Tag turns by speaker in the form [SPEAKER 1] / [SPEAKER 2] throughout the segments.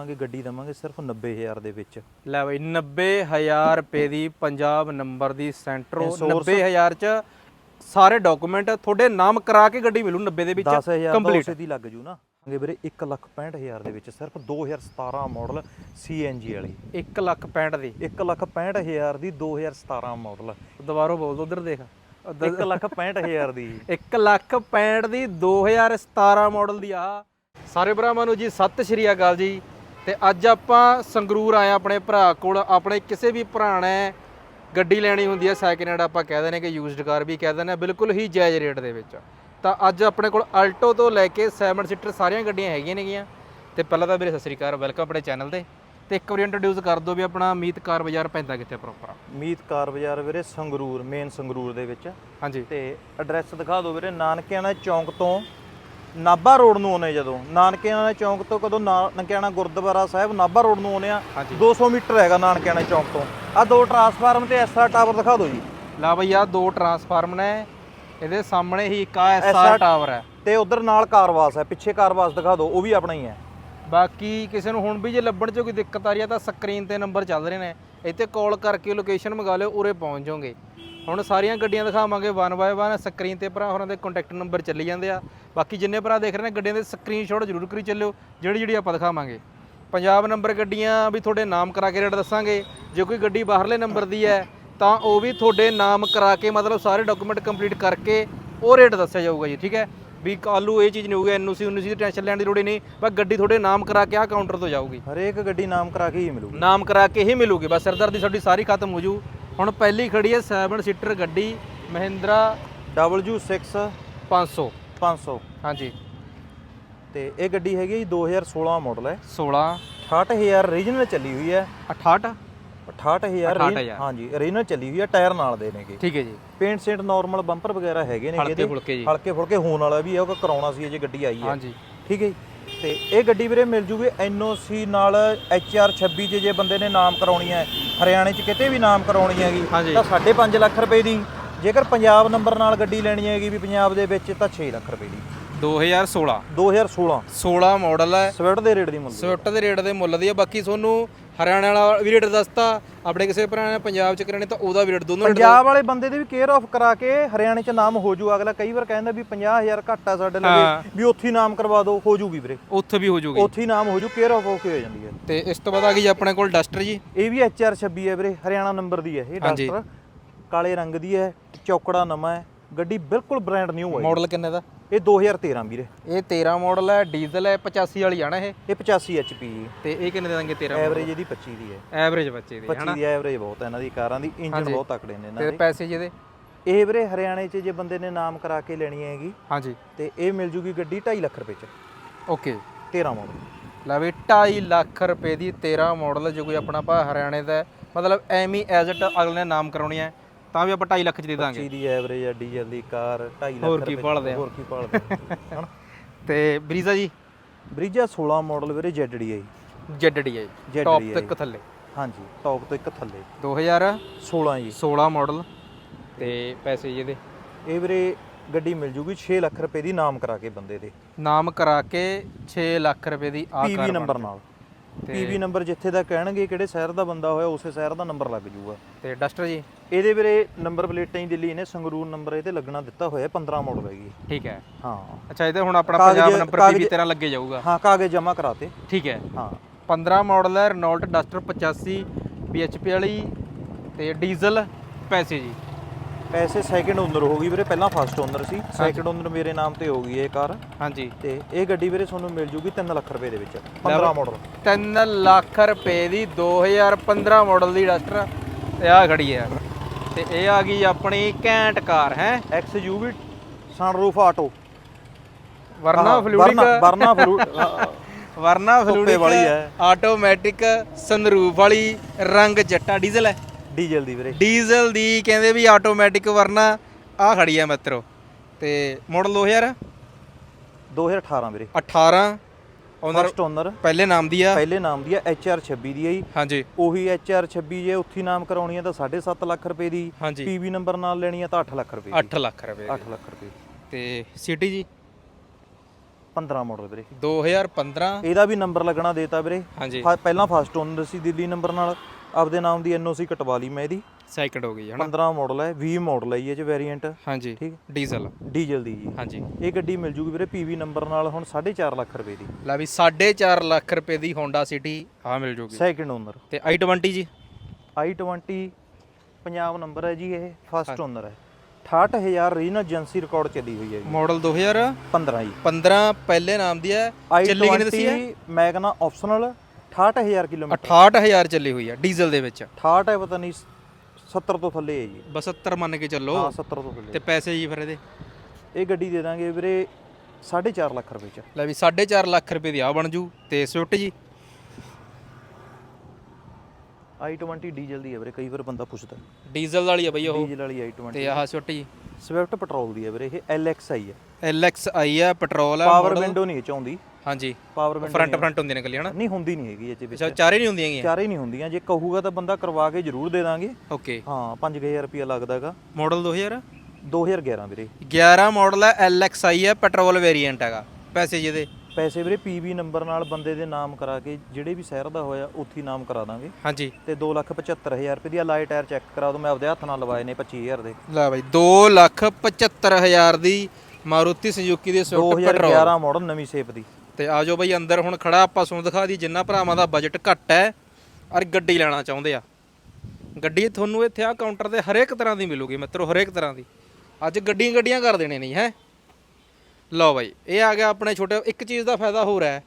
[SPEAKER 1] ਦਵਾਂਗੇ ਗੱਡੀ ਦਵਾਂਗੇ ਸਿਰਫ 90000 ਦੇ ਵਿੱਚ।
[SPEAKER 2] ਲੈ ਬਈ 90000 ਰੁਪਏ ਦੀ ਪੰਜਾਬ ਨੰਬਰ ਦੀ ਸੈਂਟਰੋ।
[SPEAKER 1] Insurance-
[SPEAKER 2] 90000 ਚ ਸਾਰੇ ਡਾਕੂਮੈਂਟ ਤੁਹਾਡੇ ਨਾਮ ਕਰਾ ਕੇ ਗੱਡੀ ਮਿਲੂ 90 ਦੇ ਵਿੱਚ।
[SPEAKER 1] 10000 ਦਾ
[SPEAKER 2] ਕੰਪਲੀਟ
[SPEAKER 1] ਦੀ ਲੱਗ ਜੂ ਨਾ। ਅਗੇ ਵੀਰੇ 165000 ਦੇ ਵਿੱਚ ਸਿਰਫ 2017 ਮਾਡਲ CNG ਵਾਲੀ।
[SPEAKER 2] 1 ਲੱਖ 65 ਦੀ।
[SPEAKER 1] 165000 ਦੀ 2017 ਮਾਡਲ
[SPEAKER 2] ਦੁਬਾਰਾ ਬੋਲ ਦੋ ਉਧਰ ਦੇਖ।
[SPEAKER 1] 165000 ਦੀ।
[SPEAKER 2] 1 ਲੱਖ 65 ਦੀ 2017 ਮਾਡਲ ਦੀ ਆ ਸਾਰੇ ਭਰਾਵਾਂ ਨੂੰ ਜੀ ਸਤਿ ਸ਼੍ਰੀ ਅਕਾਲ ਜੀ। ਤੇ ਅੱਜ ਆਪਾਂ ਸੰਗਰੂਰ ਆਏ ਆਪਣੇ ਭਰਾ ਕੋਲ। ਆਪਣੇ ਕਿਸੇ ਵੀ ਭਰਾ ਨੇ ਗੱਡੀ ਲੈਣੀ ਹੁੰਦੀ ਹੈ ਸੈਕਿੰਡ ਹੈਂਡ ਆਪਾਂ ਕਹਿ ਦਿੰਦੇ ਨੇ ਕਿ ਯੂਜ਼ਡ ਕਾਰ ਵੀ ਕਹਿ ਦਿੰਦੇ ਨੇ ਬਿਲਕੁਲ ਹੀ ਜਾਇਜ਼ ਰੇਟ ਦੇ ਵਿੱਚ। ਤਾਂ ਅੱਜ ਆਪਣੇ ਕੋਲ ਅਲਟੋ ਤੋਂ ਲੈ ਕੇ 7 ਸੀਟਰ ਸਾਰੀਆਂ ਗੱਡੀਆਂ ਹੈਗੀਆਂ ਨੇਗੀਆਂ। ਤੇ ਪਹਿਲਾਂ ਤਾਂ ਵੀਰੇ ਸਤਿ ਸ਼੍ਰੀ ਅਕਾਲ ਵੈਲਕਮ ਆਪਣੇ ਚੈਨਲ ਤੇ। ਤੇ ਇੱਕ ਵਾਰੀ ਇੰਟਰੋਡਿਊਸ ਕਰ ਦਿਓ ਵੀ ਆਪਣਾ ਮੀਤ ਕਾਰ ਬਾਜ਼ਾਰ ਪੈਂਦਾ ਕਿੱਥੇ ਪ੍ਰੋਪਰ
[SPEAKER 1] ਮੀਤ ਕਾਰ ਬਾਜ਼ਾਰ ਵੀਰੇ ਸੰਗਰੂਰ ਮੇਨ ਸੰਗਰੂਰ ਦੇ ਵਿੱਚ।
[SPEAKER 2] ਹਾਂਜੀ।
[SPEAKER 1] ਤੇ ਐਡਰੈਸ ਦਿਖਾ ਦਿਓ ਵੀਰੇ ਨਾਨਕਿਆਣਾ ਚੌਂਕ ਤੋਂ ਨਾਭਾ ਰੋਡ ਨੂੰ ਆਉਨੇ ਜਦੋਂ। ਨਾਨਕਿਆਣਾ ਚੌਂਕ ਤੋਂ ਕਦੋਂ ਨਾਨਕਿਆਣਾ ਗੁਰਦੁਆਰਾ ਸਾਹਿਬ ਨਾਭਾ ਰੋਡ ਨੂੰ ਆਉਨੇ ਆ।
[SPEAKER 2] ਹਾਂਜੀ।
[SPEAKER 1] 200 ਮੀਟਰ ਹੈਗਾ ਨਾਨਕਿਆਣਾ ਚੌਂਕ ਤੋਂ। ਆ ਦੋ ਟਰਾਂਸਫਾਰਮ ਤੇ ਐਸਆਰ ਟਾਵਰ ਦਿਖਾ ਦਿਓ ਜੀ।
[SPEAKER 2] ਲਾ ਬਈ ਆ ਦੋ ਟਰਾਂਸਫਾਰਮਰ ਨੇ। ਇਹਦੇ ਸਾਹਮਣੇ ਹੀ ਇੱਕ ਆ ਐਸਆਰ ਟਾਵਰ ਹੈ।
[SPEAKER 1] ਤੇ ਉਧਰ ਨਾਲ ਕਾਰਵਾਸ ਹੈ। ਪਿੱਛੇ ਕਾਰਵਾਸ ਦਿਖਾ ਦਿਓ ਉਹ ਵੀ ਆਪਣਾ ਹੀ ਹੈ।
[SPEAKER 2] ਬਾਕੀ ਕਿਸੇ ਨੂੰ ਹੁਣ ਵੀ ਜੇ ਲੱਭਣ 'ਚ ਕੋਈ ਦਿੱਕਤ ਆ ਰਹੀ ਹੈ ਤਾਂ ਸਕਰੀਨ ਤੇ ਨੰਬਰ ਚੱਲ ਰਹੇ ਨੇ। ਇੱਥੇ ਕਾਲ ਕਰਕੇ ਲੋਕੇਸ਼ਨ ਮੰਗਾ ਲਿਓ ਉਰੇ ਪਹੁੰਚ ਜਾਓਗੇ। ਹੁਣ ਸਾਰੀਆਂ ਗੱਡੀਆਂ ਦਿਖਾਵਾਂਗੇ ਵਨ ਬਾਏ ਵਨ ਸਕਰੀਨ ਤੇ ਭਰਾ ਹੋਰਾਂ ਦੇ ਕੰਟੈਕਟ ਨੰਬਰ ਚੱਲੀ ਜਾਂਦੇ ਆ। ਬਾਕੀ ਜਿੰਨੇ ਭਰਾ ਦੇਖ ਰਹੇ ਨੇ ਗੱਡੀਆਂ ਦੇ ਸਕਰੀਨਸ਼ਾਟ ਜ਼ਰੂਰ ਕਰੀ ਚੱਲਿਓ ਜਿਹੜੀ ਜਿਹੜੀ ਆਪਾਂ ਦਿਖਾਵਾਂਗੇ। ਪੰਜਾਬ ਨੰਬਰ ਗੱਡੀਆਂ ਵੀ ਤੁਹਾਡੇ ਨਾਮ ਕਰਾ ਕੇ ਰੇਟ ਦੱਸਾਂਗੇ। ਜੇ ਕੋਈ ਗੱਡੀ ਬਾਹਰਲੇ ਨੰਬਰ ਦੀ ਹੈ ਤਾਂ ਉਹ ਵੀ ਤੁਹਾਡੇ ਨਾਮ ਕਰਾ ਕੇ ਮਤਲਬ ਸਾਰੇ ਡਾਕੂਮੈਂਟ ਕੰਪਲੀਟ ਕਰਕੇ ਉਹ ਰੇਟ ਦੱਸਿਆ ਜਾਊਗਾ ਜੀ ਠੀਕ ਹੈ? ਵੀ ਕਾਲੂ ਇਹ ਚੀਜ਼ ਨਹੀਂ ਹੋਊਗੀ ਐਨਓਸੀ ਉਨਓਸੀ ਦੀ ਟੈਨਸ਼ਨ ਲੈਣ ਦੀ ਲੋੜ ਨਹੀਂ ਬਸ ਗੱਡੀ ਤੁਹਾਡੇ ਨਾਮ ਕਰਾ ਕੇ ਆ ਕਾਊਂਟਰ ਤੋਂ ਜਾਊਗੀ।
[SPEAKER 1] ਹਰੇਕ ਗੱਡੀ ਨਾਮ ਕਰਾ ਕੇ ਹੀ ਮਿਲੂਗੀ।
[SPEAKER 2] ਨਾਮ ਕਰਾ ਕੇ ਹੀ ਮਿਲੂਗੀ ਬਸ ਸਿਰਦਰਦੀ ਸਾਡੀ ਸਾਰੀ ਖਤਮ ਹੋ ਜੂ। ਹੁਣ ਪਹਿਲੀ ਖੜੀ ਹੈ 7 ਸੀਟਰ ਗੱਡੀ ਮਹਿੰਦਰਾ
[SPEAKER 1] W6
[SPEAKER 2] 500
[SPEAKER 1] 500
[SPEAKER 2] ਹਾਂਜੀ।
[SPEAKER 1] ਤੇ ਇਹ ਗੱਡੀ ਹੈਗੀ ਜੀ 2016 ਮਾਡਲ ਹੈ।
[SPEAKER 2] 16
[SPEAKER 1] 68000 ਰੀਜਨਲ ਚੱਲੀ ਹੋਈ ਹੈ।
[SPEAKER 2] 68
[SPEAKER 1] 68000
[SPEAKER 2] 68,000
[SPEAKER 1] ਹਾਂਜੀ ਰੀਜਨਲ ਚੱਲੀ ਹੋਈ ਹੈ ਟਾਇਰ ਨਾਲ ਦੇ ਨੇਗੇ।
[SPEAKER 2] ਠੀਕ ਹੈ ਜੀ।
[SPEAKER 1] ਪੇਂਟ ਸੇਂਟ ਨਾਰਮਲ ਬੰਪਰ ਵਗੈਰਾ ਹੈਗੇ ਨੇ
[SPEAKER 2] ਹਲਕੇ ਫੁਲਕੇ ਜੀ।
[SPEAKER 1] ਹਲਕੇ ਫੁਲਕੇ ਹੋਣ ਵਾਲਾ ਵੀ ਹੈ ਉਹ ਕਰਾਉਣਾ ਸੀ ਜੇ ਗੱਡੀ ਆਈ ਹੈ।
[SPEAKER 2] ਹਾਂਜੀ।
[SPEAKER 1] ਠੀਕ ਹੈ ਜੀ। ਤੇ ਇਹ ਗੱਡੀ ਵੀਰੇ ਮਿਲ ਜੂਗੀ ਐਨਓਸੀ ਨਾਲ HR 26 ਜੇ ਜੇ ਬੰਦੇ ਨੇ ਨਾਮ ਕਰਾਉਣੀ ਹੈ। ਹਰਿਆਣੇ 'ਚ ਕਿਤੇ ਵੀ ਨਾਮ ਕਰਾਉਣੀ ਹੈਗੀ। ਤਾਂ 5.5 ਲੱਖ ਰੁਪਏ ਦੀ। ਜੇਕਰ ਪੰਜਾਬ ਨੰਬਰ ਨਾਲ ਗੱਡੀ ਲੈਣੀ ਹੈਗੀ ਵੀ ਪੰਜਾਬ ਦੇ ਵਿੱਚ ਤਾਂ 6 ਲੱਖ ਰੁਪਏ ਦੀ।
[SPEAKER 2] 2016
[SPEAKER 1] 2016
[SPEAKER 2] 16 ਮਾਡਲ ਹੈ।
[SPEAKER 1] ਸਵਿਫਟ ਦੇ ਰੇਟ ਦੀ ਮੁੱਲ
[SPEAKER 2] ਸਵਿਫਟ ਦੇ ਰੇਟ ਦੇ ਮੁੱਲ ਦੀ ਆ ਬਾਕੀ ਤੁਹਾਨੂੰ ਹਰਿਆਣਾ ਵਾਲਾ ਵੀ ਰੇਟ ਦੱਸਤਾ ਆਪਣੇ ਕਿਸੇ ਭਰਾ ਨੇ ਪੰਜਾਬ ਚ ਕਰਾਣੇ ਤਾਂ ਉਹਦਾ ਵੀ ਰੇਟ ਦੋਨੋਂ ਰੇਟ
[SPEAKER 1] ਪੰਜਾਬ ਵਾਲੇ ਬੰਦੇ ਦੇ ਵੀ ਕੇਅਰ ਆਫ ਕਰਾ ਕੇ ਹਰਿਆਣੇ 'ਚ ਨਾਮ ਹੋ ਜੂ ਅਗਲਾ ਕਈ ਵਾਰ ਕਹਿੰਦਾ ਵੀ 50000 ਘੱਟ ਆ ਸਾਡੇ। ਲਈ ਵੀ ਉੱਥੇ ਹੀ ਨਾਮ ਕਰਵਾ ਦਿਓ ਹੋ ਜੂਗੀ ਵੀਰੇ।
[SPEAKER 2] ਉੱਥੇ ਵੀ ਹੋ ਜਾਊਗੀ।
[SPEAKER 1] ਉੱਥੇ ਹੀ ਨਾਮ ਹੋ ਜੂ ਕੇਅਰ ਆਫ ਹੋ ਕੇ ਹੋ ਜਾਂਦੀ ਹੈ।
[SPEAKER 2] ਤੇ ਇਸ ਤੋਂ ਬਾਅਦ ਆ ਗਈ ਜੀ ਆਪਣੇ ਕੋਲ ਡਸਟਰ ਜੀ।
[SPEAKER 1] ਇਹ ਵੀ HR 26 ਹੈ ਵੀਰੇ ਹਰਿਆਣਾ ਨੰਬਰ ਦੀ ਹੈ ਇਹ
[SPEAKER 2] ਹਾਂਜੀ।
[SPEAKER 1] ਡਾਕਟਰ ਕਾਲੇ ਰੰਗ ਦੀ ਹੈ ਚੌਕੜਾ ਨਵਾਂ ਹੈ ਗੱਡੀ ਬਿਲਕੁਲ ਬ੍ਰਾਂਡ ਨਿਊ ਹੈ
[SPEAKER 2] ਮਾਡਲ ਕਿੰਨੇ ਦਾ?
[SPEAKER 1] ਇਹ 2013 ਵੀਰੇ।
[SPEAKER 2] ਇਹ 13 ਮਾਡਲ ਹੈ ਡੀਜ਼ਲ ਹੈ 85 ਵਾਲੀ ਆਣਾ ਇਹ?
[SPEAKER 1] ਇਹ 85 HP ਜੀ
[SPEAKER 2] ਤੇ ਇਹ ਕਿੰਨੇ ਦਾਂਗੇ 13
[SPEAKER 1] ਐਵਰੇਜ ਇਹਦੀ 25 ਦੀ ਹੈ।
[SPEAKER 2] ਐਵਰੇਜ ਬੱਚੇ ਦੀ
[SPEAKER 1] 25 ਦੀ ਐਵਰੇਜ ਬਹੁਤ ਹੈ ਇਹਨਾਂ ਦੀ ਕਾਰਾਂ ਦੀ ਇੰਜਨ। ਬਹੁਤ ਤਕੜੇ ਨੇ ਇਹਨਾਂ
[SPEAKER 2] ਤੇ
[SPEAKER 1] ਦੇ।
[SPEAKER 2] ਪੈਸੇ ਜਿਹਦੇ?
[SPEAKER 1] ਇਹ ਵੀਰੇ ਹਰਿਆਣੇ 'ਚ ਜੇ ਬੰਦੇ ਨੇ ਨਾਮ ਕਰਾ ਕੇ ਲੈਣੀ ਹੈਗੀ
[SPEAKER 2] ਹਾਂਜੀ।
[SPEAKER 1] ਤੇ ਇਹ ਮਿਲ ਜੂਗੀ ਗੱਡੀ 2.5 ਲੱਖ ਰੁਪਏ 'ਚ।
[SPEAKER 2] ਓਕੇ।
[SPEAKER 1] 13 ਮਾਡਲ
[SPEAKER 2] ਲੈ ਵੀ 2.5 ਲੱਖ ਰੁਪਏ ਦੀ 13 ਮਾਡਲ ਜੇ ਕੋਈ ਆਪਣਾ ਭਾ ਹਰਿਆਣੇ ਦਾ ਹੈ, ਮਤਲਬ ਐਵੇਂ ਐਜ਼ ਇਟ ਅਗਲੇ ਨੇ ਨਾਮ ਕਰਾਉਣੀ ਹੈ ਤਾਂ ਵੀ ਆਪਾਂ 2.5 ਲੱਖ ਚ ਦੇ ਦਾਂਗੇ।
[SPEAKER 1] 25 ਦੀ ਐਵਰੇਜ ਹੈ ਡੀਜ਼ਲ ਦੀ ਕਾਰ 2.5 ਲੱਖ
[SPEAKER 2] ਹੋਰ ਕੀ ਭਾਲਦੇ ਆ?
[SPEAKER 1] ਹੋਰ ਕੀ ਭਾਲਦੇ ਹਨ?
[SPEAKER 2] ਤੇ ਬਰੀਜ਼ਾ ਜੀ?
[SPEAKER 1] ਬ੍ਰਿਜਾ 16 ਮਾਡਲ ਵੀਰੇ ZDI
[SPEAKER 2] ZDI ਹੈ
[SPEAKER 1] ZDI
[SPEAKER 2] ਟੌਪ ਤੋਂ ਇੱਕ ਥੱਲੇ।
[SPEAKER 1] ਹਾਂਜੀ ਟੌਪ ਤੋਂ ਇੱਕ ਥੱਲੇ।
[SPEAKER 2] 2016
[SPEAKER 1] 16 ਜੀ।
[SPEAKER 2] ਮਾਡਲ ਤੇ ਪੈਸੇ ਜਿਹਦੇ
[SPEAKER 1] ਇਹ ਵੀਰੇ ਗੱਡੀ ਮਿਲ ਜੂਗੀ 6 ਲੱਖ ਰੁਪਏ ਦੀ ਨਾਮ ਕਰਾ ਕੇ ਬੰਦੇ ਦੇ।
[SPEAKER 2] ਨਾਮ ਕਰਾ ਕੇ 6 ਲੱਖ ਰੁਪਏ ਦੀ ਆ
[SPEAKER 1] ਪੀਵੀ ਨੰਬਰ ਨਾਲ। ਪੀਵੀ ਨੰਬਰ ਜਿੱਥੇ ਦਾ ਕਹਿਣਗੇ ਕਿਹੜੇ ਸ਼ਹਿਰ ਦਾ ਬੰਦਾ ਹੋਇਆ ਉਸੇ ਸ਼ਹਿਰ ਦਾ ਨੰਬਰ ਲੱਗ ਜੂਗਾ।
[SPEAKER 2] ਤੇ ਡਸਟਰ ਜੀ?
[SPEAKER 1] ਇਹਦੇ ਵੀਰੇ ਨੰਬਰ ਪਲੇਟਾਂ ਹੀ ਦਿੱਲੀ ਨੇ ਸੰਗਰੂਰ ਨੰਬਰ ਇਹਤੇ ਲੱਗਣਾ ਦਿੱਤਾ ਹੋਇਆ 15 ਮਾਡਲ ਹੈਗੀ
[SPEAKER 2] ਠੀਕ ਹੈ।
[SPEAKER 1] ਹਾਂ।
[SPEAKER 2] ਅੱਛਾ ਇਹਦੇ ਹੁਣ ਆਪਣਾ ਪੰਜਾਬ ਨੰਬਰ ਪੀਵੀ 13 ਲੱਗੇ ਜਾਊਗਾ।
[SPEAKER 1] ਹਾਂ ਕਾਗਜ਼ ਜਮ੍ਹਾਂ ਕਰਾਤੇ
[SPEAKER 2] ਠੀਕ ਹੈ।
[SPEAKER 1] ਹਾਂ।
[SPEAKER 2] 15 ਮਾਡਲ ਹੈ ਰਨੋਲਟ ਡਸਟਰ 85 PHP ਵਾਲੀ ਤੇ ਡੀਜ਼ਲ ਪੈਸੇ ਜੀ।
[SPEAKER 1] ਪੈਸੇ ਸੈਕਿੰਡ ਓਨਰ ਹੋ ਗਈ ਵੀਰੇ ਪਹਿਲਾਂ ਫਸਟ ਓਨਰ ਸੀ। ਸੈਕਿੰਡ ਓਨਰ ਮੇਰੇ ਨਾਮ ਤੇ ਹੋ ਗਈ ਇਹ ਕਾਰ।
[SPEAKER 2] ਹਾਂਜੀ।
[SPEAKER 1] ਤੇ ਇਹ ਗੱਡੀ ਵੀਰੇ ਤੁਹਾਨੂੰ ਮਿਲ ਜੂਗੀ 3 ਲੱਖ ਰੁਪਏ ਦੇ ਵਿੱਚ 15 ਮਾਡਲ
[SPEAKER 2] 3 ਲੱਖ ਰੁਪਏ ਦੀ 2015 ਮਾਡਲ ਦੀ ਡਸਟਰ। ਤੇ ਆ ਖੜੀ ਹੈ ਤੇ ਇਹ ਆ ਗਈ ਆਪਣੀ ਘੈਂਟ ਕਾਰ ਹੈ?
[SPEAKER 1] X UV sunroof auto
[SPEAKER 2] Verna fluidic.
[SPEAKER 1] Verna Verna flu
[SPEAKER 2] ਵਰਨਾ ਫਲੂਡਿਕ। ਆਟੋਮੈਟਿਕ ਸੰਰੂਫ ਵਾਲੀ ਰੰਗ ਜੱਟਾ ਡੀਜ਼ਲ ਹੈ।
[SPEAKER 1] ਡੀਜ਼ਲ ਦੀ ਵੀਰੇ।
[SPEAKER 2] ਡੀਜ਼ਲ ਦੀ ਕਹਿੰਦੇ ਵੀ ਆਟੋਮੈਟਿਕ ਵਰਨਾ ਆ ਖੜੀ ਹੈ ਮਿੱਤਰੋ। ਤੇ ਮਾਡਲ 2000
[SPEAKER 1] 2018 ਵੀਰੇ।
[SPEAKER 2] 18 ਓਨਰ
[SPEAKER 1] ਫਸਟ ਓਨਰ
[SPEAKER 2] ਪਹਿਲੇ ਨਾਮ ਦੀ ਆ।
[SPEAKER 1] ਪਹਿਲੇ ਨਾਮ ਦੀ ਹੈ HR 26 ਦੀ ਹੈ ਜੀ।
[SPEAKER 2] ਹਾਂਜੀ।
[SPEAKER 1] ਉਹੀ HR 26 ਜੇ ਉੱਥੀ ਨਾਮ ਕਰਾਉਣੀ ਹੈ ਤਾਂ 7.5 ਲੱਖ ਰੁਪਏ ਦੀ। PV ਨੰਬਰ ਨਾਲ ਲੈਣੀ ਹੈ ਤਾਂ 8 ਲੱਖ ਰੁਪਏ ਦੀ।
[SPEAKER 2] 8 ਲੱਖ ਰੁਪਏ ਦੀ।
[SPEAKER 1] 8 ਲੱਖ ਰੁਪਏ
[SPEAKER 2] ਤੇ ਸਿਟੀ ਜੀ?
[SPEAKER 1] 15 ਮਾਡਲ ਵੀਰੇ।
[SPEAKER 2] 2015
[SPEAKER 1] ਇਹਦਾ ਵੀ ਨੰਬਰ ਲੱਗਣਾ ਦੇਤਾ ਵੀਰੇ।
[SPEAKER 2] ਹਾਂਜੀ।
[SPEAKER 1] ਪਹਿਲਾਂ ਫਸਟ ਓਨਰ ਸੀ ਦਿੱਲੀ ਨੰਬਰ ਨਾਲ। ਆਪਦੇ ਨਾਮ ਦੀ ਐਨਓਸੀ ਕਟਵਾ ਲਈ ਮੈਂ ਇਹਦੀ।
[SPEAKER 2] ਸੈਕਿੰਡ ਹੋ ਗਈ ਹਨਾ?
[SPEAKER 1] 15 ਮਾਡਲ ਹੈ 20 ਮਾਡਲ ਹੈ ਇਹ ਚ ਵੇਰੀਐਂਟ
[SPEAKER 2] ਹਾਂਜੀ
[SPEAKER 1] ਠੀਕ?
[SPEAKER 2] ਡੀਜ਼ਲ
[SPEAKER 1] ਡੀਜ਼ਲ ਦੀ ਜੀ।
[SPEAKER 2] ਹਾਂਜੀ।
[SPEAKER 1] ਇਹ ਗੱਡੀ ਮਿਲ ਜੂਗੀ ਵੀਰੇ ਪੀਵੀ ਨੰਬਰ ਨਾਲ ਹੁਣ 4.5 ਲੱਖ ਰੁਪਏ ਦੀ।
[SPEAKER 2] ਲੈ ਵੀ 4.5 ਲੱਖ ਰੁਪਏ ਦੀ Honda City ਆ ਮਿਲ ਜੂਗੀ।
[SPEAKER 1] ਸੈਕਿੰਡ ਓਨਰ
[SPEAKER 2] ਤੇ i20 ਜੀ?
[SPEAKER 1] I20 ਪੰਜਾਬ ਨੰਬਰ ਹੈ ਜੀ ਇਹ ਫਸਟ ਓਨਰ ਹੈ। 68000 ਰੀਜਨਲ ਏਜੰਸੀ ਰਿਕਾਰਡ ਚੱਲੀ ਹੋਈ ਹੈ ਜੀ।
[SPEAKER 2] ਮਾਡਲ 2015
[SPEAKER 1] 15 ਜੀ।
[SPEAKER 2] ਪਹਿਲੇ ਨਾਮ ਦੀ ਹੈ। ਚੱਲੀ ਕਿੰਨੇ ਦੱਸੀ ਹੈ?
[SPEAKER 1] I20 Magna optional 68000 kilometre.
[SPEAKER 2] 68000 ਚੱਲੀ ਹੋਈ ਹੈ ਡੀਜ਼ਲ ਦੇ ਵਿੱਚ।
[SPEAKER 1] 68 ਹੈ ਪਤਾ ਨਹੀਂ 70 ਤੋਂ ਥੱਲੇ ਹੈ ਜੀ।
[SPEAKER 2] 72 ਮੰਨ ਕੇ ਚੱਲੋ।
[SPEAKER 1] ਹਾਂ 70 ਤੋਂ ਥੱਲੇ।
[SPEAKER 2] ਤੇ ਪੈਸੇ ਜੀ ਫਿਰ ਇਹਦੇ?
[SPEAKER 1] ਇਹ ਗੱਡੀ ਦੇ ਦਾਂਗੇ ਵੀਰੇ 4.5 ਲੱਖ ਰੁਪਏ ਚ।
[SPEAKER 2] ਲੈ ਵੀ 4.5 ਲੱਖ ਰੁਪਏ ਦੀ ਆ ਬਣ ਜੂ ਤੇ ਸਵਿਫਟ ਜੀ।
[SPEAKER 1] i20 ਡੀਜ਼ਲ ਦੀ ਹੈ ਵੀਰੇ ਕਈ ਵਾਰ ਬੰਦਾ ਪੁੱਛਦਾ।
[SPEAKER 2] ਡੀਜ਼ਲ ਵਾਲੀ ਆ ਬਈ ਉਹ।
[SPEAKER 1] ਡੀਜ਼ਲ ਵਾਲੀ i20
[SPEAKER 2] ਤੇ ਆਹ ਸਵਿਫਟ ਜੀ।
[SPEAKER 1] ਸਵਿਫਟ ਪੈਟਰੋਲ ਦੀ ਹੈ ਵੀਰੇ ਇਹ LXI ਹੈ।
[SPEAKER 2] ਆਈ ਆ ਪੈਟਰੋਲ ਆ
[SPEAKER 1] ਪਾਵਰ ਵਿੰਡੋ ਨਹੀਂ ਇਹ ਚ ਆਉਂਦੀ
[SPEAKER 2] ਹਾਂਜੀ
[SPEAKER 1] ਪਾਵਰ ਵਿੰਡੋ
[SPEAKER 2] ਫਰੰਟ ਫਰੰਟ ਹੁੰਦੀ ਨੇ ਕੱਲੀ ਹਨਾ?
[SPEAKER 1] ਨਹੀਂ ਹੁੰਦੀ ਨਹੀਂ ਹੈਗੀ ਇਹ ਚ ਵਿੱਚ।
[SPEAKER 2] ਅੱਛਾ ਚਾਰੇ ਨਹੀਂ ਹੁੰਦੀਆਂ ਗੀਆਂ
[SPEAKER 1] ਚਾਰੇ ਨਹੀਂ ਹੁੰਦੀਆਂ। ਜੇ ਕਹੂਗਾ ਤਾਂ ਬੰਦਾ ਕਰਵਾ ਕੇ ਜ਼ਰੂਰ ਦੇ ਦਾਂਗੇ।
[SPEAKER 2] ਓਕੇ।
[SPEAKER 1] ਹਾਂ 5000 ਰੁਪਿਆ ਲੱਗਦਾਗਾ
[SPEAKER 2] ਮਾਡਲ 2000
[SPEAKER 1] 2011 ਵੀਰੇ।
[SPEAKER 2] 11 ਮਾਡਲ ਹੈ LX ਆਈ ਹੈ ਪੈਟਰੋਲ ਵੇਰੀਐਂਟ ਹੈਗਾ। ਪੈਸੇ ਜਿਹਦੇ।
[SPEAKER 1] ਪੈਸੇ ਵੀਰੇ ਪੀਵੀ ਨੰਬਰ ਨਾਲ ਬੰਦੇ ਦੇ ਨਾਮ ਕਰਾ ਕੇ ਜਿਹੜੇ ਵੀ ਸ਼ਹਿਰ ਦਾ ਹੋਇਆ ਉੱਥੇ ਹੀ ਨਾਮ ਕਰਾ ਦਾਂਗੇ।
[SPEAKER 2] ਹਾਂਜੀ।
[SPEAKER 1] ਤੇ 275000 ਰੁਪਏ ਦੀ ਆ ਟਾਇਰ ਚੈੱਕ ਕਰਾ ਦੋ ਮੈਂ ਆਪਦੇ ਹੱਥ ਨਾਲ ਲਵਾਏ ਨੇ 25000 ਦੇ।
[SPEAKER 2] ਲੈ ਬਾਈ 2 ਲੱਖ 75000 ਦੀ ਮਾਰੂਤੀ ਸੁਜ਼ੂਕੀ ਦੀ ਸਵਿਫਟ ਪੈਟਰੋਲ।
[SPEAKER 1] 2011 ਮਾਡਲ ਨਵੀਂ ਸ਼ੇਪ ਦੀ।
[SPEAKER 2] ਤੇ ਆਜੋ ਬਾਈ ਅੰਦਰ ਹੁਣ ਖੜਾ ਆਪਾਂ ਤੁਹਾਨੂੰ ਦਿਖਾ ਦੀ ਜਿੰਨਾ ਭਰਾਵਾਂ ਦਾ ਬਜਟ ਘੱਟ ਹੈ ਔਰ ਗੱਡੀ ਲੈਣਾ ਚਾਹੁੰਦੇ ਆ। ਗੱਡੀ ਤੁਹਾਨੂੰ ਇੱਥੇ ਆ ਕਾਊਂਟਰ ਤੇ ਹਰੇਕ ਤਰ੍ਹਾਂ ਦੀ ਮਿਲੂਗੀ ਮਿੱਤਰੋ ਹਰੇਕ ਤਰ੍ਹਾਂ ਦੀ। ਅੱਜ ਗੱਡੀਆਂ ਗੱਡੀਆਂ ਕਰ ਦੇਣੇ ਨਹੀਂ ਹੈ? ਲਓ ਬਾਈ ਇਹ ਆ ਗਿਆ ਆਪਣੇ ਛੋਟੇ ਇੱਕ ਚੀਜ਼ ਦਾ ਫਾਇਦਾ ਹੈ।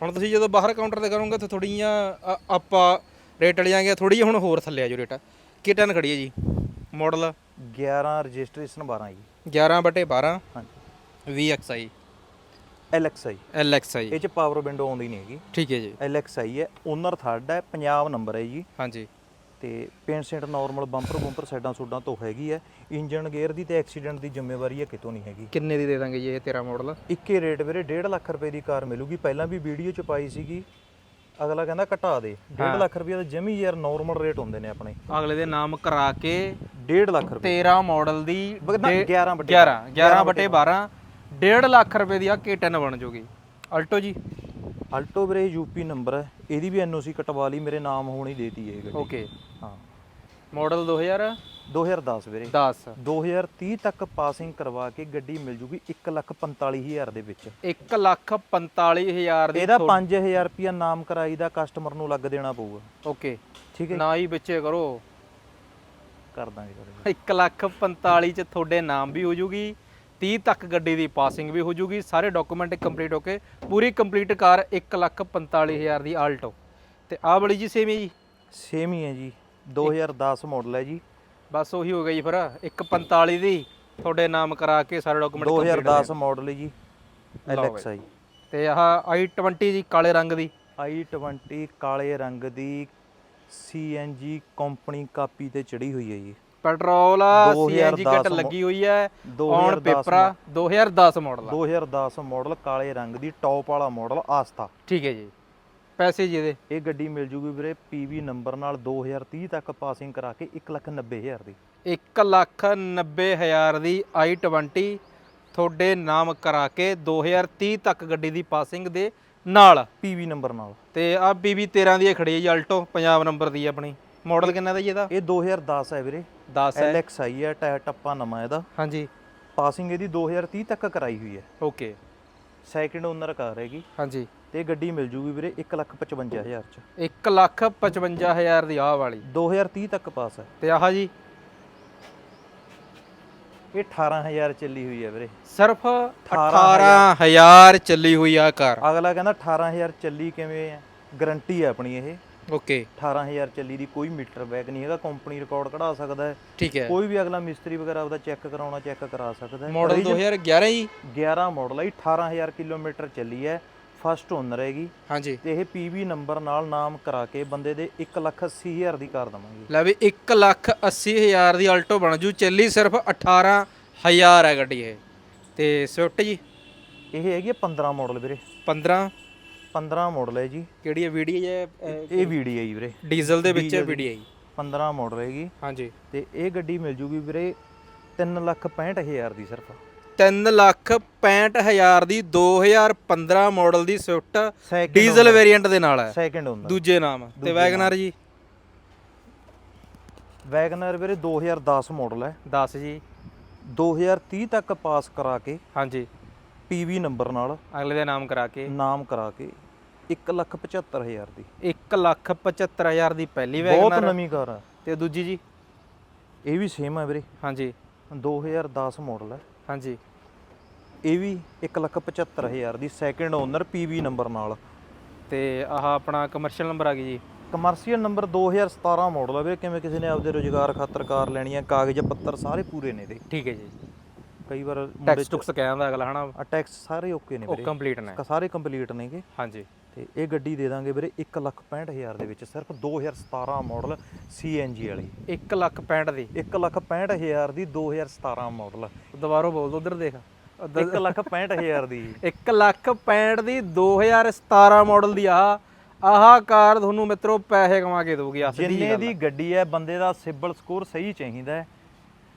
[SPEAKER 2] ਹੁਣ ਤੁਸੀਂ ਜਦੋਂ ਬਾਹਰ ਕਾਊਂਟਰ ਤੇ ਕਰੋਗੇ ਤਾਂ ਥੋੜੀਆਂ ਆਪਾਂ ਰੇਟ ਲਿਆਂਗੇ ਥੋੜੀ ਹੁਣ ਹੋਰ ਥੱਲੇ ਆ ਜੋ ਰੇਟ ਕਿਟਨ ਖੜੀ ਹੈ ਜੀ ਮਾਡਲ
[SPEAKER 1] 11 ਰਜਿਸਟ੍ਰੇਸ਼ਨ 12 ਜੀ।
[SPEAKER 2] 11 ਬਟੇ 12
[SPEAKER 1] ਹਾਂਜੀ।
[SPEAKER 2] VXI
[SPEAKER 1] LXI
[SPEAKER 2] LXI
[SPEAKER 1] ਇਹ ਚ ਪਾਵਰ ਵਿੰਡੋ ਆਉਂਦੀ ਨਹੀਂ ਹੈਗੀ।
[SPEAKER 2] ਠੀਕ ਹੈ ਜੀ।
[SPEAKER 1] LXI ਹੈ ਓਨਰ ਥਰਡ ਹੈ ਪੰਜਾਬ ਨੰਬਰ ਹੈ ਜੀ।
[SPEAKER 2] ਹਾਂਜੀ।
[SPEAKER 1] ਤੇ ਪੇਂਟ ਸੈਂਟ ਨਾਰਮਲ ਬੰਪਰ ਬੰਪਰ ਸਾਈਡਾਂ ਸੂਡਾਂ ਤੋਂ ਹੈਗੀ ਹੈ। ਇੰਜਨ ਗੇਅਰ ਦੀ ਤੇ ਐਕਸੀਡੈਂਟ ਦੀ ਜ਼ਿੰਮੇਵਾਰੀ ਹੈ ਕਿਤੋਂ ਨਹੀਂ ਹੈਗੀ।
[SPEAKER 2] ਕਿੰਨੇ ਦੀ ਦੇ ਦਾਂਗੇ ਜੀ ਇਹ ਤੇਰਾ ਮਾਡਲ
[SPEAKER 1] ਇੱਕੇ ਰੇਟ ਵੀਰੇ 1.5 ਲੱਖ ਰੁਪਏ ਦੀ ਕਾਰ ਮਿਲੂਗੀ। ਪਹਿਲਾਂ ਵੀ ਵੀਡੀਓ ਚ ਪਾਈ ਸੀਗੀ। ਅਗਲਾ ਕਹਿੰਦਾ ਘਟਾ ਦੇ। 1.5 ਲੱਖ ਰੁਪਏ ਦਾ ਜਮੀ ਯਾਰ ਨਾਰਮਲ ਰੇਟ ਹੁੰਦੇ ਨੇ ਆਪਣੇ।
[SPEAKER 2] ਅਗਲੇ ਦੇ ਨਾਮ ਕਰਾ ਕੇ
[SPEAKER 1] 1.5 ਲੱਖ ਰੁਪਏ।
[SPEAKER 2] 13 ਮਾਡਲ ਦੀ
[SPEAKER 1] ਬਗ- ਨਾ,
[SPEAKER 2] ਡੇ-
[SPEAKER 1] 11 ਬਟੇ
[SPEAKER 2] 11 11 ਬਟੇ 12 1.5 ਲੱਖ ਰੁਪਏ ਦੀ ਆ K10 ਬਣ ਜੂਗੀ। ਅਲਟੋ ਜੀ।
[SPEAKER 1] ਅਲਟੋ ਵੀਰੇ ਯੂਪੀ ਨੰਬਰ ਹੈ। ਇਹਦੀ ਵੀ ਐਨਓਸੀ ਕਟਵਾ ਲਈ ਮੇਰੇ ਨਾਮ ਹੋਣੀ ਦੇਤੀ ਇਹ ਗੱਡੀ।
[SPEAKER 2] ਓਕੇ ਮਾਡਲ 2010
[SPEAKER 1] 2010 ਵੀਰੇ। 2030 ਤੱਕ ਪਾਸਿੰਗ ਕਰਵਾ ਕੇ ਗੱਡੀ ਮਿਲ ਜੂਗੀ 145000 ਦੇ ਵਿੱਚ।
[SPEAKER 2] 1 ਲੱਖ 45000 ਦੀ
[SPEAKER 1] ਇਹਦਾ 5000 ਰੁਪਿਆ ਨਾਮ ਕਰਾਈ ਦਾ ਕਸਟਮਰ ਨੂੰ ਲੱਗ ਦੇਣਾ ਪਊਗਾ।
[SPEAKER 2] ਓਕੇ।
[SPEAKER 1] ਠੀਕ ਹੈ
[SPEAKER 2] ਨਾ ਹੀ ਵਿੱਚੇ ਕਰੋ।
[SPEAKER 1] ਕਰ ਦਾਂਗੇ ਵੀਰੇ
[SPEAKER 2] 1 ਲੱਖ 45 ਚ ਤੁਹਾਡੇ ਨਾਮ ਵੀ ਹੋ ਜੂਗੀ 30 ਤੱਕ ਗੱਡੀ ਦੀ ਪਾਸਿੰਗ ਵੀ ਹੋ ਜੂਗੀ ਸਾਰੇ ਡਾਕੂਮੈਂਟ ਕੰਪਲੀਟ ਹੋ ਕੇ ਪੂਰੀ ਕੰਪਲੀਟ ਕਾਰ 1 ਲੱਖ 45000 ਦੀ ਆਲਟੋ। ਤੇ ਆਹ ਵਾਲੀ ਜੀ ਸੇਮ ਹੈ ਜੀ?
[SPEAKER 1] ਸੇਮ ਹੀ ਹੈ ਜੀ। 2010 ਮਾਡਲ ਹੈ ਜੀ।
[SPEAKER 2] ਬਸ ਉਹੀ ਹੋ ਗਈ ਫਿਰ 145 ਦੀ ਤੁਹਾਡੇ ਨਾਮ ਕਰਾ ਕੇ ਸਾਰੇ ਡਾਕੂਮੈਂਟ
[SPEAKER 1] 2010 ਮਾਡਲ ਹੈ ਜੀ
[SPEAKER 2] ਬਈ।
[SPEAKER 1] LXI
[SPEAKER 2] ਤੇ ਆਹ i20 ਜੀ ਕਾਲੇ ਰੰਗ ਦੀ।
[SPEAKER 1] I20 ਕਾਲੇ ਰੰਗ ਦੀ CNG ਕੰਪਨੀ ਕਾਪੀ ਤੇ ਚੜੀ ਹੋਈ ਹੈ ਜੀ।
[SPEAKER 2] ਪੈਟਰੋਲ ਆ
[SPEAKER 1] 2010
[SPEAKER 2] CNG ਕਿਟ ਲੱਗੀ ਹੋਈ ਹੈ। ਔਨ
[SPEAKER 1] 2010
[SPEAKER 2] ਪੇਪਰਾ 2010 ਮਾਡਲ ਆ।
[SPEAKER 1] 2010 ਮਾਡਲ ਕਾਲੇ ਰੰਗ ਦੀ ਟੌਪ ਵਾਲਾ ਮਾਡਲ ਆਸਥਾ।
[SPEAKER 2] ਠੀਕ ਹੈ ਜੀ। ਪੈਸੇ ਜੀ ਇਹਦੇ।
[SPEAKER 1] ਇਹ ਗੱਡੀ ਮਿਲ ਜੂਗੀ ਵੀਰੇ PV ਨੰਬਰ ਨਾਲ 2030 ਤੱਕ ਪਾਸਿੰਗ ਕਰਾ ਕੇ 190000 ਦੀ।
[SPEAKER 2] 1 ਲੱਖ 90 ਹਜ਼ਾਰ ਦੀ i20 ਤੁਹਾਡੇ ਨਾਮ ਕਰਾ ਕੇ 2030 ਤੱਕ ਗੱਡੀ ਦੀ ਪਾਸਿੰਗ ਦੇ ਨਾਲ।
[SPEAKER 1] PV ਨੰਬਰ ਨਾਲ।
[SPEAKER 2] ਤੇ ਆ BB 13 ਦੀ ਇਹ ਖੜੀ ਹੈ ਜੀ ਆਲਟੋ ਪੰਜਾਬ ਨੰਬਰ ਦੀ ਹੈ ਆਪਣੀ ਮਾਡਲ ਕਿੰਨਾ ਦਾ ਜੀ ਇਹਦਾ?
[SPEAKER 1] ਇਹ 2010 ਹੈ ਵੀਰੇ।
[SPEAKER 2] 10 ਹੈ।
[SPEAKER 1] LXI ਹੈ ਟਾਇਰ ਟੱਪਾ ਨਵਾਂ ਇਹਦਾ।
[SPEAKER 2] ਹਾਂਜੀ।
[SPEAKER 1] ਪਾਸਿੰਗ ਇਹਦੀ 2030 ਤੱਕ ਕਰਾਈ ਹੋਈ ਹੈ।
[SPEAKER 2] ਓਕੇ।
[SPEAKER 1] ਸੈਕਿੰਡ ਓਨਰ ਕਾਰ ਹੈਗੀ।
[SPEAKER 2] ਹਾਂਜੀ।
[SPEAKER 1] ਤੇ ਗੱਡੀ ਮਿਲ ਜੂਗੀ ਵੀਰੇ 155000 ਚ।
[SPEAKER 2] 1 ਲੱਖ 55 ਹਜ਼ਾਰ ਦੀ ਆਹ ਵਾਲੀ।
[SPEAKER 1] 2030 ਤੱਕ ਪਾਸ ਹੈ।
[SPEAKER 2] ਤੇ ਆਹ ਜੀ
[SPEAKER 1] ਇਹ 18000 ਚੱਲੀ ਹੋਈ ਹੈ ਵੀਰੇ।
[SPEAKER 2] ਸਿਰਫ 18000 ਚੱਲੀ ਹੋਈ ਆ ਕਾਰ
[SPEAKER 1] ਅਗਲਾ ਕਹਿੰਦਾ 18000 ਚੱਲੀ ਕਿਵੇਂ ਹੈ? ਗਾਰੰਟੀ ਹੈ ਆਪਣੀ ਇਹ।
[SPEAKER 2] ਓਕੇ।
[SPEAKER 1] 18000 ਚੱਲੀ ਦੀ ਕੋਈ ਮੀਟਰ ਬੈਕ ਨਹੀਂ ਹੈਗਾ ਕੰਪਨੀ ਰਿਕਾਰਡ ਕਢਾ ਸਕਦਾ ਹੈ।
[SPEAKER 2] ਠੀਕ ਹੈ।
[SPEAKER 1] ਕੋਈ ਵੀ ਅਗਲਾ ਮਿਸਤਰੀ ਵਗੈਰਾ ਉਹਦਾ ਚੈੱਕ ਕਰਾਉਣਾ ਚੈੱਕ ਕਰਾ ਸਕਦਾ ਹੈ।
[SPEAKER 2] ਮਾਡਲ 2011 ਜੀ
[SPEAKER 1] 11 ਮਾਡਲ ਹੈ। 18000 ਕਿਲੋਮੀਟਰ ਚੱਲੀ ਹੈ। ਫਸਟ ਓਨਰ ਹੈਗੀ।
[SPEAKER 2] ਹਾਂਜੀ।
[SPEAKER 1] ਤੇ ਇਹ ਪੀਵੀ ਨੰਬਰ ਨਾਲ ਨਾਮ ਕਰਾ ਕੇ ਬੰਦੇ ਦੇ 180000 ਦੀ ਕਾਰ ਦਵਾਂਗੇ।
[SPEAKER 2] ਲੈ ਵੀ 1 ਲੱਖ 80 ਹਜ਼ਾਰ ਦੀ ਆਲਟੋ ਬਣ ਜੂ। ਚੱਲੀ ਸਿਰਫ 18000 ਹੈ ਗੱਡੀ ਇਹ। ਤੇ ਸਵਿਫਟ ਜੀ?
[SPEAKER 1] ਇਹ ਹੈਗੀ ਹੈ 15 ਮਾਡਲ ਵੀਰੇ।
[SPEAKER 2] 15
[SPEAKER 1] 15 ਮਾਡਲ ਹੈ ਜੀ।
[SPEAKER 2] ਕਿਹੜੀ ਹੈ? ਵੀਡੀਓ ਹੈ
[SPEAKER 1] ਇਹ ਵੀਡੀਆਈ ਵੀਰੇ।
[SPEAKER 2] ਡੀਜ਼ਲ ਦੇ ਵਿੱਚ ਵੀਡੀਓ ਹੈ
[SPEAKER 1] 15 ਮਾਡਲ ਹੈਗੀ।
[SPEAKER 2] ਹਾਂਜੀ।
[SPEAKER 1] ਤੇ ਇਹ ਗੱਡੀ ਮਿਲ ਜੂਗੀ ਵੀਰੇ 365000 ਦੀ ਸਿਰਫ।
[SPEAKER 2] 3 ਲੱਖ 65000 ਦੀ 2015 ਮਾਡਲ ਦੀ ਸਵਿਫਟ
[SPEAKER 1] ਸੈਕਿੰਡ
[SPEAKER 2] ਡੀਜ਼ਲ ਵੇਰੀਐਂਟ ਦੇ ਨਾਲ ਹੈ।
[SPEAKER 1] ਸੈਕਿੰਡ ਹੁੰਦਾ
[SPEAKER 2] ਦੂਜੇ ਨਾਮ। ਤੇ ਵੈਗਨਰ ਜੀ?
[SPEAKER 1] ਵੈਗਨਰ ਵੀਰੇ 2010 ਮਾਡਲ ਹੈ।
[SPEAKER 2] 10 ਜੀ।
[SPEAKER 1] 2030 ਤੱਕ ਪਾਸ ਕਰਾ ਕੇ
[SPEAKER 2] ਹਾਂਜੀ।
[SPEAKER 1] ਪੀਵੀ ਨੰਬਰ ਨਾਲ
[SPEAKER 2] ਅਗਲੇ ਦੇ ਨਾਮ ਕਰਾ ਕੇ।
[SPEAKER 1] ਨਾਮ ਕਰਾ ਕੇ 175000 ਦੀ।
[SPEAKER 2] 1 ਲੱਖ 75000 ਦੀ ਪਹਿਲੀ
[SPEAKER 1] ਬਹੁਤ
[SPEAKER 2] ਵੈਗਨਰ
[SPEAKER 1] ਨਵੀਂ ਕਾਰ ਆ
[SPEAKER 2] ਤੇ ਦੂਜੀ ਜੀ?
[SPEAKER 1] ਇਹ ਵੀ ਸੇਮ ਹੈ ਵੀਰੇ।
[SPEAKER 2] ਹਾਂਜੀ।
[SPEAKER 1] 2010 ਮਾਡਲ ਹੈ।
[SPEAKER 2] ਹਾਂਜੀ।
[SPEAKER 1] ਇਹ ਵੀ 175000 ਦੀ ਸੈਕਿੰਡ ਓਨਰ ਪੀਵੀ ਨੰਬਰ ਨਾਲ।
[SPEAKER 2] ਤੇ ਆਹ ਆਪਣਾ ਕਮਰਸ਼ੀਅਲ ਨੰਬਰ ਆ ਗਈ ਜੀ।
[SPEAKER 1] ਕਮਰਸ਼ੀਅਲ ਨੰਬਰ 2017 ਮਾਡਲ ਹੈ ਵੀਰੇ ਕਿਵੇਂ ਕਿਸੇ ਨੇ ਆਪਦੇ ਰੋਜ਼ਗਾਰ ਖਾਤਰ ਕਾਰ ਲੈਣੀ ਹੈ ਕਾਗਜ਼ ਪੱਤਰ ਸਾਰੇ ਪੂਰੇ ਨੇ ਇਹਦੇ।
[SPEAKER 2] ਠੀਕ ਹੈ ਜੀ।
[SPEAKER 1] ਕਈ ਵਾਰ ਮੁੰਡੇ
[SPEAKER 2] ਟੈਕਸ ਟੁਕਸ ਕਹਿੰਦਾ ਅਗਲਾ ਹਨਾ?
[SPEAKER 1] ਆ ਟੈਕਸ ਸਾਰੇ ਓਕੇ ਨੇ
[SPEAKER 2] ਉਹ
[SPEAKER 1] ਵੀਰੇ
[SPEAKER 2] ਕੰਪਲੀਟ ਨੇ।
[SPEAKER 1] ਸਾਰੇ ਕੰਪਲੀਟ ਨੇਗੇ।
[SPEAKER 2] ਹਾਂਜੀ।
[SPEAKER 1] ਤੇ ਇਹ ਗੱਡੀ ਦੇ ਦਾਂਗੇ ਵੀਰੇ 165000 ਦੇ ਵਿੱਚ ਸਿਰਫ 2017 ਮਾਡਲ CNG ਵਾਲੀ।
[SPEAKER 2] 1 ਲੱਖ 65 ਦੀ?
[SPEAKER 1] 165000 ਦੀ 2017 ਮਾਡਲ।
[SPEAKER 2] ਦੁਬਾਰਾ ਬੋਲ ਦੋ ਉਧਰ ਦੇਖ।
[SPEAKER 1] 165000 ਦੀ।
[SPEAKER 2] 1 ਲੱਖ 65 ਦੀ 2017 ਮਾਡਲ ਦੀ ਆਹ ਆਹ ਕਾਰ ਤੁਹਾਨੂੰ ਮਿੱਤਰੋ ਪੈਸੇ ਕਮਾ ਕੇ ਦਊਗੀ ਆ
[SPEAKER 1] ਜਿੰਨੇ ਦੀ ਗੱਡੀ ਹੈ ਬੰਦੇ ਦਾ ਸਿਬਲ ਸਕੋਰ ਸਹੀ ਚਾਹੀਦਾ ਹੈ।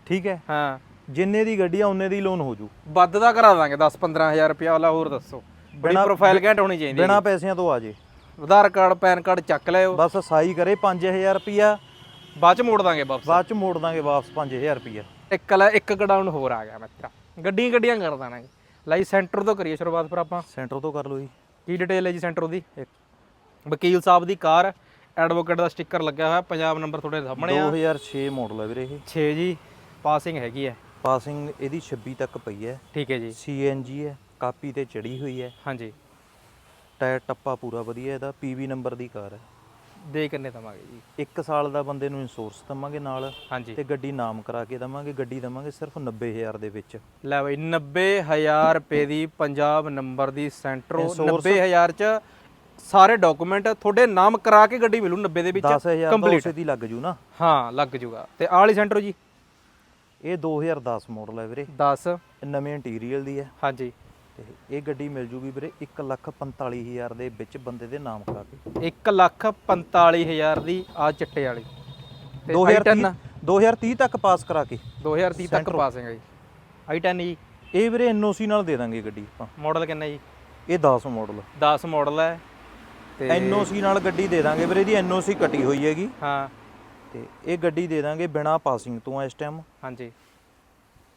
[SPEAKER 1] ਠੀਕ ਹੈ?
[SPEAKER 2] ਹਾਂ।
[SPEAKER 1] ਜਿੰਨੇ ਦੀ ਗੱਡੀ ਆ ਉਹਨੇ ਦੀ ਲੋਨ ਹੋ ਜੂ।
[SPEAKER 2] ਵੱਧ ਦਾ ਕਰਾ ਦਾਂਗੇ 10 15000 ਰੁਪਿਆ ਵਾਲਾ ਹੋਰ ਦੱਸੋ। ਬੜੀ
[SPEAKER 1] ਬਿਨਾਂ-
[SPEAKER 2] ਪ੍ਰੋਫਾਈਲ ਘੈਂਟ ਹੋਣੀ ਚਾਹੀਦੀ
[SPEAKER 1] ਬਿਨਾ ਪੈਸਿਆਂ ਤੋਂ ਆ ਜੇ।
[SPEAKER 2] ਆਧਾਰ ਕਾਰਡ ਪੈਨ ਕਾਰਡ ਚੱਕ ਲਿਓ।
[SPEAKER 1] ਬਸ ਸਾਈ ਕਰੇ 5000 ਰੁਪਿਆ
[SPEAKER 2] ਬਾਅਦ ਚ ਮੋੜ ਦਾਂਗੇ ਵਾਪਸ।
[SPEAKER 1] ਬਾਅਦ ਚ ਮੋੜ ਦਾਂਗੇ ਵਾਪਸ 5000 ਰੁਪਿਆ
[SPEAKER 2] ਇੱਕ ਲੈ ਇੱਕ ਕਡਾਊਨ ਹੋਰ ਆ ਗਿਆ ਮਿੱਤਰਾ। ਗੱਡੀਆਂ ਗੱਡੀਆਂ ਕਰ ਦਾਂਗੇ ਲਈ ਸੈਂਟਰ ਤੋਂ ਕਰੀਏ ਸ਼ੁਰੂਆਤ ਫਿਰ ਆਪਾਂ।
[SPEAKER 1] ਸੈਂਟਰ ਤੋਂ ਕਰ ਲਓ ਜੀ।
[SPEAKER 2] ਕੀ ਡਿਟੇਲ ਹੈ ਜੀ ਸੈਂਟਰ ਦੀ? ਵਕੀਲ ਸਾਹਿਬ ਦੀ ਕਾਰ ਐਡਵੋਕੇਟ ਦਾ ਸਟicker ਲੱਗਿਆ ਹੋਇਆ ਪੰਜਾਬ ਨੰਬਰ ਤੁਹਾਡੇ ਸਾਹਮਣੇ ਆ।
[SPEAKER 1] 2006 ਮਾਡਲ ਹੈ ਵੀਰੇ ਇਹ।
[SPEAKER 2] 6 ਜੀ ਪਾਸਿੰਗ ਹੈਗੀ ਹੈ।
[SPEAKER 1] ਪਾਸਿੰਗ ਇਹਦੀ 26 ਤੱਕ ਪਈ ਹੈ।
[SPEAKER 2] ਠੀਕ ਹੈ ਜੀ।
[SPEAKER 1] CNG ਹੈ। ਕਾਪੀ ਤੇ ਚੜੀ ਹੋਈ ਹੈ।
[SPEAKER 2] ਹਾਂਜੀ।
[SPEAKER 1] ਟਾਇਰ ਟੱਪਾ ਪੂਰਾ ਵਧੀਆ ਇਹਦਾ PV ਨੰਬਰ ਦੀ ਕਾਰ ਹੈ।
[SPEAKER 2] ਦੇ ਕਿੰਨੇ ਦਵਾਂਗੇ ਜੀ?
[SPEAKER 1] 1 ਸਾਲ ਦਾ ਬੰਦੇ ਨੂੰ ਇੰਸ਼ੋਰੈਂਸ ਦਵਾਂਗੇ ਨਾਲ
[SPEAKER 2] ਹਾਂਜੀ।
[SPEAKER 1] ਤੇ ਗੱਡੀ ਨਾਮ ਕਰਾ ਕੇ ਦਵਾਂਗੇ ਗੱਡੀ ਦਵਾਂਗੇ ਸਿਰਫ 90000 ਦੇ ਵਿੱਚ।
[SPEAKER 2] ਲੈ ਬਈ 90000 ਰੁਪਏ ਦੀ ਪੰਜਾਬ ਨੰਬਰ ਦੀ ਸੈਂਟਰੋ
[SPEAKER 1] Insurance-
[SPEAKER 2] 90000 ਚ ਸਾਰੇ ਡਾਕੂਮੈਂਟ ਤੁਹਾਡੇ ਨਾਮ ਕਰਾ ਕੇ ਗੱਡੀ ਮਿਲੂ 90 ਦੇ ਵਿੱਚ
[SPEAKER 1] 10000 ਦਾ
[SPEAKER 2] ਕੰਪਲੀਟ
[SPEAKER 1] ਦੀ ਲੱਗ ਜੂ ਨਾ।
[SPEAKER 2] ਹਾਂ ਲੱਗ ਜੂਗਾ। ਤੇ ਆਹ ਵਾਲੀ ਸੈਂਟਰੋ ਜੀ?
[SPEAKER 1] ਇਹ 2010 ਮਾਡਲ ਹੈ ਵੀਰੇ।
[SPEAKER 2] 10
[SPEAKER 1] ਇਹ ਨਵੇਂ ਇੰਟੀਰੀਅਲ ਦੀ ਹੈ।
[SPEAKER 2] ਹਾਂਜੀ।
[SPEAKER 1] ਤੇ ਇਹ ਗੱਡੀ ਮਿਲ ਜੂਗੀ ਵੀਰੇ 145000 ਦੇ ਵਿੱਚ ਬੰਦੇ ਦੇ ਨਾਮ ਕਰਾ ਕੇ।
[SPEAKER 2] 1 ਲੱਖ 45000 ਦੀ ਆ ਚਿੱਟੇ ਵਾਲੀ। ਤੇ
[SPEAKER 1] 2030
[SPEAKER 2] i10
[SPEAKER 1] 2030 ਤੱਕ ਪਾਸ ਕਰਾ ਕੇ।
[SPEAKER 2] 2030 ਤੱਕ ਪਾਸਿੰਗ ਜੀ। I10 ਜੀ।
[SPEAKER 1] ਇਹ ਵੀਰੇ ਐਨਓਸੀ ਨਾਲ ਦੇ ਦਾਂਗੇ ਗੱਡੀ ਆਪਾਂ।
[SPEAKER 2] ਮਾਡਲ ਕਿੰਨਾ ਜੀ?
[SPEAKER 1] ਇਹ 10 ਮਾਡਲ
[SPEAKER 2] 10 ਮਾਡਲ ਹੈ। ਤੇ
[SPEAKER 1] ਐਨਓਸੀ ਨਾਲ ਗੱਡੀ ਦੇ ਦਾਂਗੇ ਵੀਰੇ ਇਹਦੀ ਐਨਓਸੀ ਕੱਟੀ ਹੋਈ ਹੈਗੀ।
[SPEAKER 2] ਹਾਂ।
[SPEAKER 1] ਤੇ ਇਹ ਗੱਡੀ ਦੇ ਦਾਂਗੇ ਬਿਨਾ ਪਾਸਿੰਗ ਤੋਂ ਇਸ ਟਾਈਮ
[SPEAKER 2] ਹਾਂਜੀ।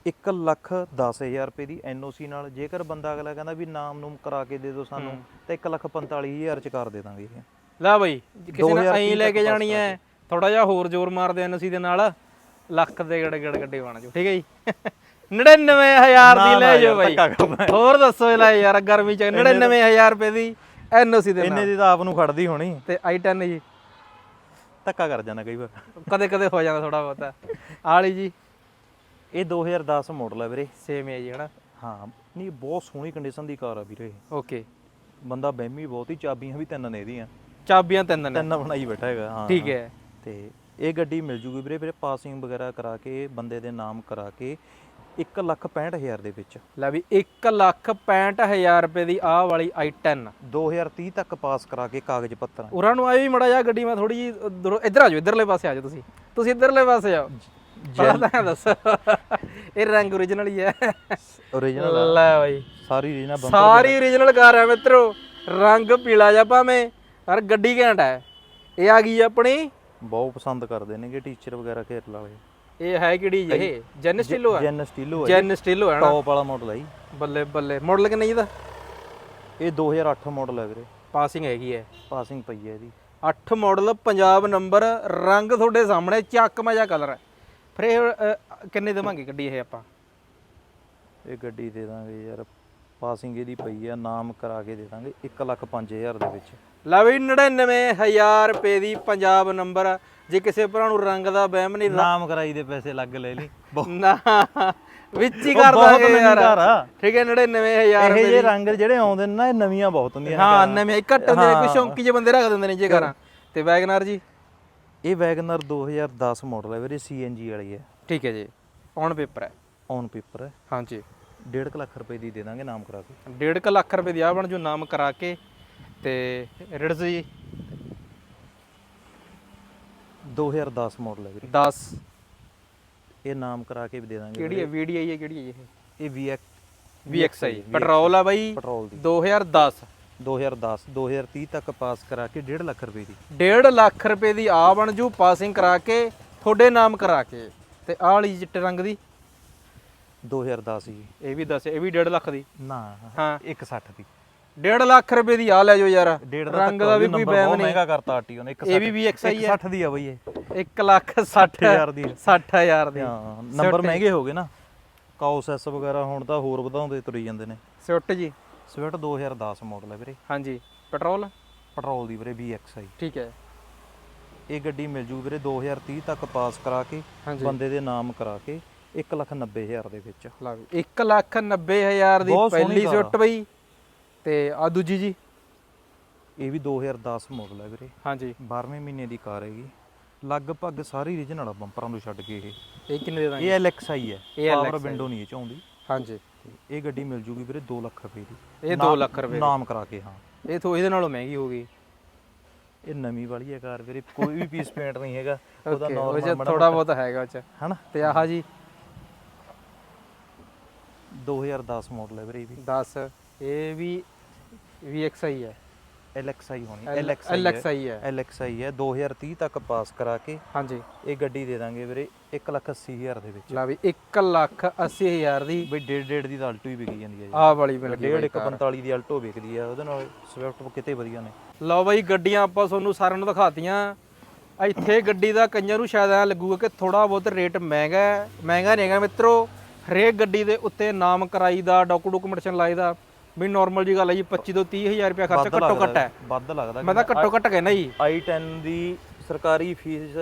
[SPEAKER 1] 1 ਲੱਖ 10000 ਰੁਪਏ ਦੀ ਐਨਓਸੀ ਨਾਲ। ਜੇਕਰ ਬੰਦਾ ਅਗਲਾ ਕਹਿੰਦਾ ਵੀ ਨਾਮ ਨੂਮ ਕਰਾ ਕੇ ਦੇ ਦਿਓ ਸਾਨੂੰ ਤਾਂ 1 ਲੱਖ 45000 ਚ ਕਰ ਦੇ ਦਾਂਗੇ ਇਹ
[SPEAKER 2] ਲੈ ਬਈ ਕਿਸੇ ਨੇ
[SPEAKER 1] 2030
[SPEAKER 2] ਐਂ ਲੈ ਕੇ ਜਾਣੀ ਹੈ ਥੋੜਾ ਜਿਹਾ ਹੋਰ ਜ਼ੋਰ ਮਾਰਦੇ ਐਨਸੀ ਦੇ ਨਾਲ ਲੱਖ ਦੇ ਗੜ ਗੜ ਗੱਡੇ ਬਣ ਜਾਓ ਠੀਕ ਹੈ ਜੀ। 99000 ਦੀ ਲੈ ਜਾਓ ਬਾਈ। ਹੋਰ ਦੱਸੋ ਲੈ ਯਾਰ ਗਰਮੀ ਚ 99000 ਰੁਪਏ ਦੀ ਐਨਓਸੀ ਦੇ
[SPEAKER 1] ਇੰਨੇ
[SPEAKER 2] ਨਾਲ।
[SPEAKER 1] ਦੀ ਤਾਂ ਆਪ ਨੂੰ ਖੜਦੀ ਹੋਣੀ।
[SPEAKER 2] ਤੇ i10 ਜੀ।
[SPEAKER 1] ਧੱਕਾ ਕਰ ਜਾਂਦਾ ਕਈ ਵਾਰ।
[SPEAKER 2] ਕਦੇ ਕਦੇ ਹੋ ਜਾਂਦਾ ਥੋੜਾ ਬਹੁਤਾ। ਆਲੀ ਜੀ।
[SPEAKER 1] ਇਹ 2010 ਮਾਡਲ ਹੈ ਵੀਰੇ
[SPEAKER 2] ਸੇਮ ਹੈ ਜੀ ਹਨਾ?
[SPEAKER 1] ਹਾਂ ਨਹੀਂ ਬਹੁਤ ਸੋਹਣੀ ਕੰਡੀਸ਼ਨ ਦੀ ਕਾਰ ਆ ਵੀਰੇ।
[SPEAKER 2] ਓਕੇ।
[SPEAKER 1] ਬੰਦਾ ਬਹਿਮੀ ਬਹੁਤ ਹੀ ਚਾਬੀਆਂ ਵੀ ਤਿੰਨ ਨੇ ਇਹਦੀਆਂ।
[SPEAKER 2] ਚਾਬੀਆਂ ਤਿੰਨ ਨੇ।
[SPEAKER 1] ਤਿੰਨ ਬਣਾਈ ਬੈਠਾ ਹੈਗਾ ਹਾਂ।
[SPEAKER 2] ਠੀਕ ਹੈ।
[SPEAKER 1] ਤੇ ਇਹ ਗੱਡੀ ਮਿਲ ਜੂਗੀ ਵੀਰੇ ਵੀਰੇ ਪਾਸਿੰਗ ਵਗੈਰਾ ਕਰਾ ਕੇ ਬੰਦੇ ਦੇ ਨਾਮ ਕਰਾ ਕੇ 1 ਲੱਖ 65000 ਦੇ ਵਿੱਚ।
[SPEAKER 2] ਲੈ ਵੀ 1 ਲੱਖ 65000 ਰੁਪਏ ਦੀ ਆਹ ਵਾਲੀ i10
[SPEAKER 1] 2030 ਤੱਕ ਪਾਸ ਕਰਾ ਕੇ ਕਾਗਜ਼ ਪੱਤਰ।
[SPEAKER 2] ਉਰਾਂ ਨੂੰ ਆਏ ਵੀ ਮੜਾ ਜਾ ਗੱਡੀ ਮੈਂ ਥੋੜੀ ਜੀ ਇੱਧਰ ਆ ਜਾਓ ਇੱਧਰਲੇ ਪਾਸੇ ਆ ਜਾਓ ਤੁਸੀਂ। ਤੁਸੀਂ ਇੱਧਰਲੇ ਪਾਸੇ ਜਾਓ ਪਹਿਲਾਂ ਤਾਂ ਦੱਸ। ਇਹ ਰੰਗ origignal ਹੀ ਹੈ।
[SPEAKER 1] ਓਰੀਜਨਲ
[SPEAKER 2] ਲੈ ਬਾਈ।
[SPEAKER 1] ਸਾਰੀ ਰੀਜਨਲ ਬੰਪਰ
[SPEAKER 2] ਸਾਰੀ origignal ਕਾਰ ਹੈ ਮਿੱਤਰੋ। ਰੰਗ ਪੀਲਾ ਜਾਂ ਭਾਵੇਂ। ਪਰ ਗੱਡੀ ਘੈਂਟ ਹੈ। ਇਹ ਆ ਗਈ ਆਪਣੀ।
[SPEAKER 1] ਬਹੁਤ ਪਸੰਦ ਕਰਦੇ ਨੇਗੇ ਟੀਚਰ ਵਗੈਰਾ ਘੇਰ ਵਾਲੇ।
[SPEAKER 2] ਇਹ ਹੈ ਕਿਹੜੀ ਜੀ ਇਹ? ਜੈਨ ਸਟੀਲੋ ਹੈ
[SPEAKER 1] ਜੈਨ ਸਟੀਲੋ ਹੈ
[SPEAKER 2] ਜੈਨ ਸਟੀਲੋ ਹੈ ਨਾ?
[SPEAKER 1] ਟੌਪ ਵਾਲਾ ਮਾਡਲ ਹੈ ਜੀ।
[SPEAKER 2] ਬੱਲੇ ਬੱਲੇ। ਮਾਡਲ ਕਿੰਨਾ ਜੀ ਇਹਦਾ
[SPEAKER 1] ਇਹ 2008 ਮਾਡਲ ਹੈ ਵੀਰੇ।
[SPEAKER 2] ਪਾਸਿੰਗ ਹੈਗੀ ਹੈ।
[SPEAKER 1] ਪਾਸਿੰਗ ਪਈ ਹੈ ਇਹਦੀ।
[SPEAKER 2] 8 ਮਾਡਲ ਪੰਜਾਬ ਨੰਬਰ ਰੰਗ ਤੁਹਾਡੇ ਸਾਹਮਣੇ ਚੱਕ ਮਜਾ ਕਲਰ ਹੈ। ਫਿਰ ਇਹ ਅ, ਕਿੰਨੇ ਦੇਵਾਂਗੇ ਗੱਡੀ ਇਹ ਆਪਾਂ?
[SPEAKER 1] ਇਹ ਗੱਡੀ ਦੇ ਦਾਂਗੇ ਯਾਰ ਪਾਸਿੰਗ ਇਹਦੀ ਪਈ ਆ ਨਾਮ ਕਰਾ ਕੇ ਦੇ ਦਾਂਗੇ 1 ਲੱਖ 5000 ਦੇ ਵਿੱਚ।
[SPEAKER 2] ਲੈ ਵੀ 99000 ਰੁਪਏ ਦੀ ਪੰਜਾਬ ਨੰਬਰ ਜੇ ਕਿਸੇ ਭਰਾ ਨੂੰ ਰੰਗ ਦਾ ਵਹਿਮ ਨਹੀਂ
[SPEAKER 1] ਨਾਮ ਕਰਾਈ ਦੇ ਪੈਸੇ ਲੱਗ ਲੈ ਲਈ।
[SPEAKER 2] ਨਾ ਵਿੱਚ ਹੀ
[SPEAKER 1] ਉਹ
[SPEAKER 2] ਕਰ
[SPEAKER 1] ਬਹੁਤ
[SPEAKER 2] ਦਾਂਗੇ
[SPEAKER 1] ਮਹਿੰਗੀ
[SPEAKER 2] ਯਾਰ। ਠੀਕ ਹੈ 99000
[SPEAKER 1] ਇਹ ਜੇ ਰੰਗ ਜਿਹੜੇ ਆਉਂਦੇ ਨੇ ਨਾ ਇਹ ਨਵੀਆਂ ਬਹੁਤ ਹੁੰਦੀਆਂ ਨੇ
[SPEAKER 2] ਹਾਂ। ਨਵੇਂ ਘੱਟ ਹੁੰਦੇ ਨੇ ਕੁਝ ਸ਼ੌਂਕੀ ਜਿਹੇ ਬੰਦੇ ਰੱਖ ਦਿੰਦੇ ਨੇ ਜੇ ਕਾਰਾਂ। ਤੇ ਵੈਗਨਰ ਜੀ
[SPEAKER 1] ਇਹ ਵੈਗਨਰ 2010 ਮਾਡਲ ਹੈ ਵੀਰੇ CNG ਵਾਲੀ ਹੈ।
[SPEAKER 2] ਠੀਕ ਹੈ ਜੀ। ਔਨ ਪੇਪਰ ਹੈ।
[SPEAKER 1] ਔਨ ਪੇਪਰ ਹੈ।
[SPEAKER 2] ਹਾਂਜੀ।
[SPEAKER 1] 1.5 ਲੱਖ ਰੁਪਏ ਦੀ ਦੇ ਦਾਂਗੇ ਨਾਮ ਕਰਾ ਕੇ।
[SPEAKER 2] 1.5 ਲੱਖ ਰੁਪਏ ਦੀ ਆ ਬਣ ਜੋ ਨਾਮ ਕਰਾ ਕੇ ਤੇ ਰਿਡਸ ਜੀ।
[SPEAKER 1] 2010 ਮਾਡਲ ਹੈ ਵੀਰੇ।
[SPEAKER 2] 10
[SPEAKER 1] ਇਹ ਨਾਮ ਕਰਾ ਕੇ ਵੀ ਦੇ ਦਾਂਗੇ
[SPEAKER 2] ਕਿਹੜੀ ਹੈ? ਵੀਡੀਆਈ ਹੈ ਕਿਹੜੀ ਹੈ ਇਹ?
[SPEAKER 1] ਇਹ VX
[SPEAKER 2] VXI ਪੈਟਰੋਲ ਆ ਬਾਈ।
[SPEAKER 1] ਪੈਟਰੋਲ ਦੀ।
[SPEAKER 2] 2010
[SPEAKER 1] 2010 2030 ਤੱਕ ਪਾਸ ਕਰਾ ਕੇ 1.5 ਲੱਖ ਰੁਪਏ ਦੀ।
[SPEAKER 2] 1.5 ਲੱਖ ਰੁਪਏ ਦੀ ਆ ਬਣ ਜੂ ਪਾਸਿੰਗ ਕਰਾ ਕੇ ਤੁਹਾਡੇ ਨਾਮ ਕਰਾ ਕੇ। ਤੇ ਆਹ ਵਾਲੀ ਚਿੱਟੇ ਰੰਗ ਦੀ।
[SPEAKER 1] 2010 ਜੀ।
[SPEAKER 2] ਇਹ ਵੀ ਦੱਸ ਇਹ ਵੀ 1.5 ਲੱਖ ਦੀ।
[SPEAKER 1] ਨਾ
[SPEAKER 2] ਹਾਂ।
[SPEAKER 1] 160 ਦੀ।
[SPEAKER 2] 1.5 ਲੱਖ ਰੁਪਏ ਦੀ ਆ ਲੈ ਜਾਓ ਯਾਰ। ਰੰਗ ਦਾ ਵੀ ਕੋਈ ਬੈਮ ਨਹੀਂ।
[SPEAKER 1] ਮਹਿੰਗਾ ਕਰਤਾ ਆਰਟੀਓ ਨੇ
[SPEAKER 2] ਇਹ ਵੀ ਹੈ
[SPEAKER 1] 160 ਦੀ ਆ ਬਈ ਇਹ।
[SPEAKER 2] 1 ਲੱਖ 60
[SPEAKER 1] ਹਜ਼ਾਰ ਦੀ।
[SPEAKER 2] 60000 ਦੀ।
[SPEAKER 1] ਹਾਂ ਨੰਬਰ ਮਹਿੰਗੇ ਹੋ ਗਏ ਨਾ। ਕਾਉਸ ਐਸ ਵਗੈਰਾ ਹੁਣ ਤਾਂ ਹੋਰ ਵਧਾਉਂਦੇ ਤੁਰੀ ਜਾਂਦੇ ਨੇ।
[SPEAKER 2] ਸਿਫਟ ਜੀ।
[SPEAKER 1] ਸਵਿਫਟ 2010 ਮਾਡਲ ਹੈ ਵੀਰੇ।
[SPEAKER 2] ਹਾਂਜੀ ਪੈਟਰੋਲ
[SPEAKER 1] ਪੈਟਰੋਲ ਦੀ ਵੀਰੇ VXI
[SPEAKER 2] ਠੀਕ ਹੈ।
[SPEAKER 1] ਇਹ ਗੱਡੀ ਮਿਲ ਜੂ ਵੀਰੇ 2030 ਤੱਕ ਪਾਸ ਕਰਾ ਕੇ
[SPEAKER 2] ਹਾਂਜੀ।
[SPEAKER 1] ਬੰਦੇ ਦੇ ਨਾਮ ਕਰਾ ਕੇ 190000 ਦੇ ਵਿੱਚ।
[SPEAKER 2] ਲਾ ਵੀ 1 ਲੱਖ 90000 ਦੀ
[SPEAKER 1] ਬਹੁਤ ਸੋਹਣੀ
[SPEAKER 2] ਪਹਿਲੀ
[SPEAKER 1] ਕਾਰ
[SPEAKER 2] ਸਿਫਟ ਬਈ। ਤੇ ਆ ਦੂਜੀ ਜੀ?
[SPEAKER 1] ਇਹ ਵੀ 2010 ਮਾਡਲ ਹੈ ਵੀਰੇ।
[SPEAKER 2] ਹਾਂਜੀ।
[SPEAKER 1] 12ਵੇਂ ਮਹੀਨੇ ਦੀ ਕਾਰ ਹੈਗੀ। ਲਗਭਗ ਸਾਰੀ ਰੀਜਨਲ ਆ ਬੰਪਰਾਂ ਤੋਂ ਛੱਡ ਕੇ ਇਹ।
[SPEAKER 2] ਇਹ ਕਿੰਨੇ ਦੇ ਦਾਂਗੇ?
[SPEAKER 1] ਇਹ LXI ਹੈ।
[SPEAKER 2] ਇਹ
[SPEAKER 1] ਪਾਵਰ
[SPEAKER 2] LXI
[SPEAKER 1] ਵਿੰਡੋ ਨਹੀਂ ਇਹ ਚ ਆਉਂਦੀ।
[SPEAKER 2] ਹਾਂਜੀ।
[SPEAKER 1] ਇਹ ਗੱਡੀ ਮਿਲ ਜੂਗੀ ਵੀਰੇ 2 ਲੱਖ ਰੁਪਏ ਦੀ।
[SPEAKER 2] ਇਹ 2
[SPEAKER 1] ਨਾਮ-
[SPEAKER 2] ਲੱਖ ਰੁਪਏ
[SPEAKER 1] ਨਾਮ ਕਰਾ ਕੇ ਹਾਂ।
[SPEAKER 2] ਇਹ ਤੋਂ ਇਹਦੇ ਨਾਲੋਂ ਮਹਿੰਗੀ ਹੋ ਗਈ
[SPEAKER 1] ਇਹ ਨਵੀਂ ਵਾਲੀ ਹੈ ਕਾਰ ਵੀਰੇ ਕੋਈ ਵੀ ਪੀਸ ਪੇਂਟ ਨਹੀਂ ਹੈਗਾ। ਉਹਦਾ
[SPEAKER 2] ਓਕੇ ਉਹ
[SPEAKER 1] ਨਾਰਮਲ
[SPEAKER 2] ਜੇ ਥੋੜਾ ਬਹੁਤ ਹੈਗਾ ਉਹ ਚ।
[SPEAKER 1] ਹਨਾ?
[SPEAKER 2] ਤੇ ਆਹ ਜੀ।
[SPEAKER 1] 2010 ਮਾਡਲ ਹੈ ਵੀਰੇ ਇਹ ਵੀ।
[SPEAKER 2] 10 ਇਹ ਵੀ VXI ਹੈ।
[SPEAKER 1] LXI ਹੋਣੀ LXI
[SPEAKER 2] LXI ਹੈ
[SPEAKER 1] LXI ਹੈ। 2030 ਤੱਕ ਪਾਸ ਕਰਾ ਕੇ
[SPEAKER 2] ਹਾਂਜੀ।
[SPEAKER 1] ਇਹ ਗੱਡੀ ਦੇ ਦਾਂਗੇ ਵੀਰੇ 180000 ਦੇ ਵਿੱਚ।
[SPEAKER 2] ਲਾ ਵੀ 1 ਲੱਖ 80000 ਦੀ
[SPEAKER 1] ਬਈ ਡੇਢ ਡੇਢ ਦੀ ਤਾਂ ਅਲਟੋ ਹੀ ਵਿਕੀ ਜਾਂਦੀ ਹੈ ਜੀ।
[SPEAKER 2] ਆਹ ਵਾਲੀ ਮਿਲ ਗਈ
[SPEAKER 1] ਡੇਢ 145 ਦੀ ਅਲਟੋ ਵਿਕਦੀ ਆ ਉਹਦੇ ਨਾਲ ਸਵਿਫਟ ਕਿਤੇ ਵਧੀਆ ਨੇ।
[SPEAKER 2] ਲਓ ਬਾਈ ਗੱਡੀਆਂ ਆਪਾਂ ਤੁਹਾਨੂੰ ਸਾਰਿਆਂ ਨੂੰ ਦਿਖਾਤੀਆਂ। ਇੱਥੇ ਗੱਡੀ ਦਾ ਕਈਆਂ ਨੂੰ ਸ਼ਾਇਦ ਐ ਲੱਗੂਗਾ ਕਿ ਥੋੜਾ ਬਹੁਤ ਰੇਟ ਮਹਿੰਗਾ ਹੈ। ਮਹਿੰਗਾ ਨਹੀਂ ਹੈਗਾ ਮਿੱਤਰੋ ਹਰੇਕ ਗੱਡੀ ਦੇ ਉੱਤੇ ਨਾਮ ਕਰਾਈ ਦਾ ਡਾਕੂ ਡਾਕੂਮੈਂਟੇਸ਼ਨ ਲਾਈ ਦਾ। ਵੀ ਨਾਰਮਲ ਜੀ ਗੱਲ ਹੈ ਜੀ 25 ਤੋਂ 30000 ਰੁਪਏ ਖਰਚਾ ਘੱਟੋ ਘੱਟ ਹੈ।
[SPEAKER 1] ਵੱਧ ਲੱਗਦਾ
[SPEAKER 2] ਮੈਂ ਤਾਂ ਘੱਟੋ ਘੱਟ ਕਹਿਣਾ ਜੀ।
[SPEAKER 1] i10 ਦੀ ਸਰਕਾਰੀ ਫੀਸ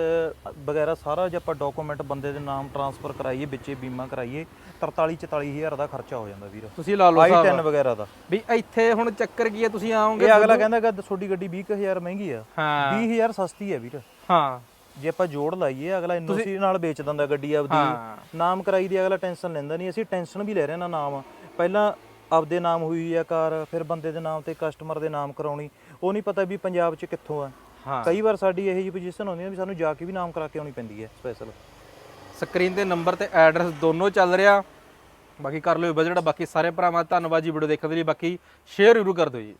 [SPEAKER 1] ਵਗੈਰਾ ਸਾਰਾ ਜੇ ਆਪਾਂ ਡਾਕੂਮੈਂਟ ਬੰਦੇ ਦੇ ਨਾਮ ਟਰਾਂਸਫਰ ਕਰਾਈਏ ਵਿੱਚੇ ਬੀਮਾ ਕਰਾਈਏ 43 44000 ਦਾ ਖਰਚਾ ਹੋ ਜਾਂਦਾ ਵੀਰ।
[SPEAKER 2] ਤੁਸੀਂ ਲਾ ਲਓ ਹਿਸਾਬ।
[SPEAKER 1] i10 ਵਗੈਰਾ ਦਾ।
[SPEAKER 2] ਵੀ ਇੱਥੇ ਹੁਣ ਚੱਕਰ ਕੀ ਹੈ ਤੁਸੀਂ ਆਓਗੇ
[SPEAKER 1] ਇਹ ਅਗਲਾ ਕਹਿੰਦਾ ਕਿ ਤੁਹਾਡੀ ਗੱਡੀ 20000 ਮਹਿੰਗੀ ਆ।
[SPEAKER 2] ਹਾਂ।
[SPEAKER 1] 20000 ਸਸਤੀ ਹੈ ਵੀਰ।
[SPEAKER 2] ਹਾਂ।
[SPEAKER 1] ਜੇ ਆਪਾਂ ਜੋੜ ਲਾਈਏ ਅਗਲਾ ਐਨਓਸੀ ਨਾਲ ਵੇਚ ਦਿੰਦਾ ਗੱਡੀ। ਆਪਦੀ। ਨਾਮ ਕਰਾਈ ਦੀ ਅਗਲਾ ਟੈਨਸ਼ਨ ਲੈਂਦਾ ਨਹੀਂ ਅਸੀਂ ਟੈਨਸ਼ਨ ਵੀ ਲੈ ਰਹੇ ਨਾ ਨਾਮ। ਪਹਿਲਾਂ ਆਪਦੇ ਨਾਮ ਹੋਈ ਆ ਕਾਰ ਫਿਰ ਬੰਦੇ ਦੇ ਨਾਮ ਤੇ ਕਸਟਮਰ ਦੇ ਨਾਮ ਕਰਾਉਣੀ। ਉਹ ਨਹੀਂ ਪਤਾ ਵੀ ਪੰਜਾਬ 'ਚ ਕਿੱਥੋਂ ਆ।
[SPEAKER 2] ਹਾਂ।
[SPEAKER 1] ਕਈ ਵਾਰ ਸਾਡੀ ਇਹੋ ਜਿਹੀ ਪੋਜੀਸ਼ਨ ਹੁੰਦੀ ਹੈ ਵੀ ਸਾਨੂੰ ਜਾ ਕੇ ਵੀ ਨਾਮ ਕਰਾ ਕੇ ਆਉਣੀ ਪੈਂਦੀ ਹੈ ਸਪੈਸ਼ਲ
[SPEAKER 2] ਸਕਰੀਨ ਤੇ ਨੰਬਰ ਤੇ ਐਡਰੈਸ ਦੋਨੋਂ ਚੱਲ ਰਿਹਾ। ਬਾਕੀ ਕਰ ਲਿਓ ਬਜਟ ਬਾਕੀ ਸਾਰੇ ਭਰਾਵਾਂ ਦਾ ਧੰਨਵਾਦ ਜੀ ਵੀਡੀਓ ਦੇਖਣ ਦੇ ਲਈ। ਬਾਕੀ ਸ਼ੇਅਰ ਜ਼ਰੂਰ ਕਰ ਦਿਓ ਜੀ।